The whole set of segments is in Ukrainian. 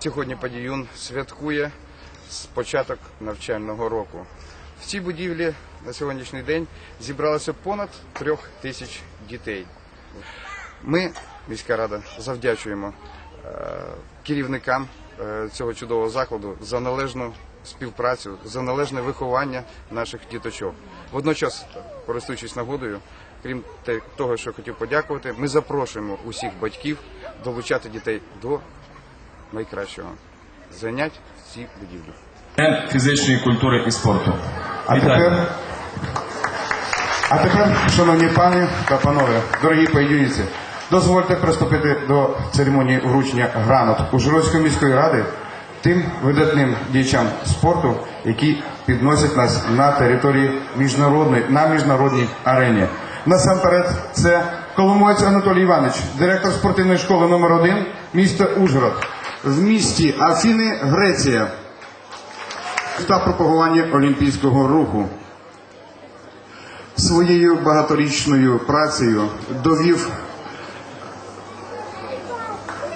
Сьогодні Падіюн святкує з початок навчального року. В цій будівлі на сьогоднішній день зібралося понад трьох тисяч дітей. Ми, міська рада, завдячуємо е, керівникам е, цього чудового закладу за належну співпрацю, за належне виховання наших діточок. Водночас, користуючись нагодою, крім того, що хотів подякувати, ми запрошуємо усіх батьків долучати дітей до найкращого занять в цій будівлі. Фізичної культури і спорту. А тепер, а тепер, шановні пані та панове, дорогі поєднюються, дозвольте приступити до церемонії вручення гранот Ужгородської міської ради тим видатним діячам спорту, які підносять нас на території міжнародної на міжнародній арені. Насамперед, це Коломоєць Анатолій Іванович, директор спортивної школи номер 1 міста Ужгород. В місті Афіни, Греція та пропагування олімпійського руху. Своєю багаторічною працею довів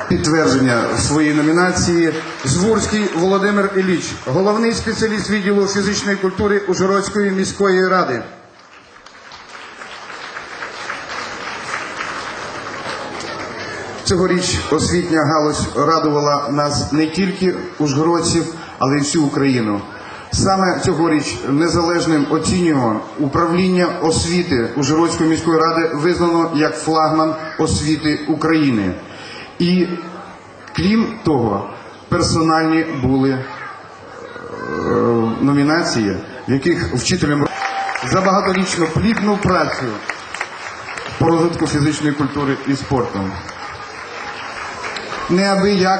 підтвердження своєї номінації Звурський Володимир Іліч, головний спеціаліст відділу фізичної культури Ужгородської міської ради. Цьогоріч освітня галузь радувала нас не тільки ужгородців, але й всю Україну. Саме цьогоріч незалежним оцінюванням управління освіти Ужгородської міської ради визнано як флагман освіти України. І крім того, персональні були е, номінації, в яких вчителям за багаторічну плідну працю по розвитку фізичної культури і спорту. ने अभी जा